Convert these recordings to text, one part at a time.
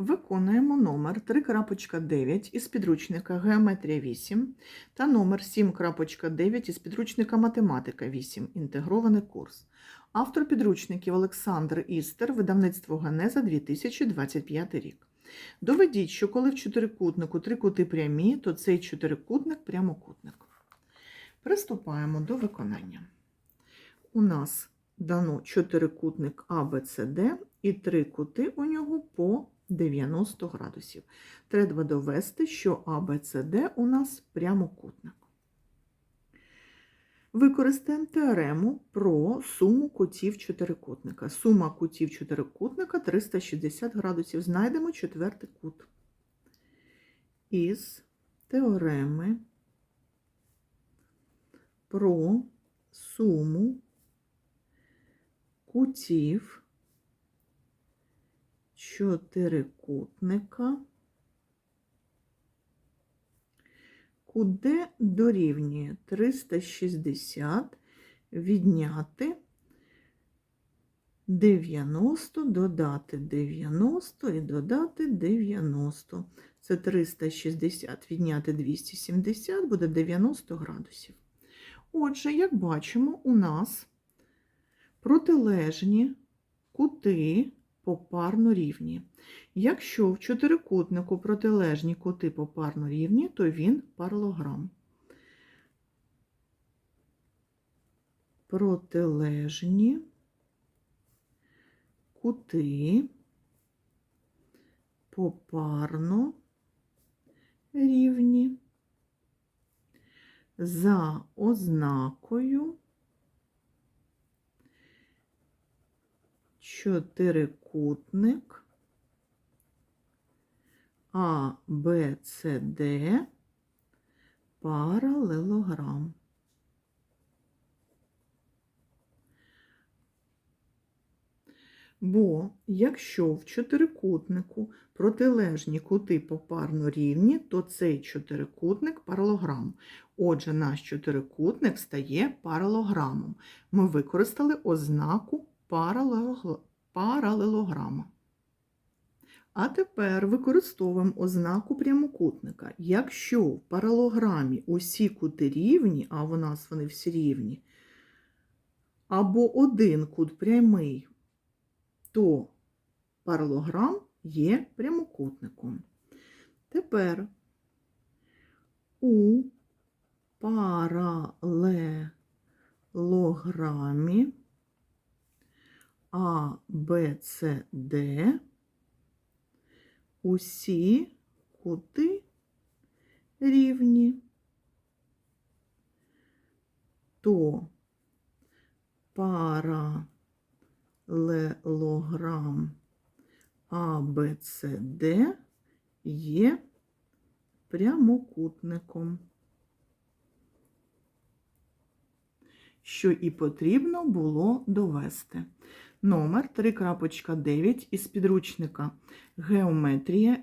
Виконуємо номер 3.9 із підручника Геометрія 8 та номер 7.9 із підручника Математика 8. Інтегрований курс. Автор підручників Олександр Істер, видавництво Генеза 2025 рік. Доведіть, що коли в чотирикутнику три кути прямі, то цей чотирикутник прямокутник. Приступаємо до виконання. У нас дано чотирикутник ABCD і три кути у нього по 90 градусів. Треба довести, що ABCD у нас прямокутник. Використаємо теорему про суму кутів чотирикутника. Сума кутів чотирикутника 360 градусів. Знайдемо четвертий кут. Із теореми про суму кутів чотирикутника, куди дорівнює 360 відняти 90, додати 90 і додати 90. Це 360 відняти 270 буде 90 градусів. Отже, як бачимо, у нас протилежні кути попарно рівні. Якщо в чотирикутнику протилежні кути попарно рівні, то він паралограм. Протилежні кути попарно рівні за ознакою чотирикутник А, Б, С, Д паралелограм. Бо якщо в чотирикутнику протилежні кути попарно рівні, то цей чотирикутник паралограм. Отже, наш чотирикутник стає паралограмом. Ми використали ознаку паралелограма. А тепер використовуємо ознаку прямокутника. Якщо в паралограмі усі кути рівні, а в нас вони всі рівні, або один кут прямий, то паралограм є прямокутником. Тепер у паралелограмі А, Б, С, Д усі кути рівні, то паралелограм А, Б, Д є прямокутником. Що і потрібно було довести. Номер 3.9 із підручника Геометрія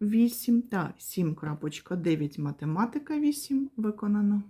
8 та 7.9 Математика 8 виконано.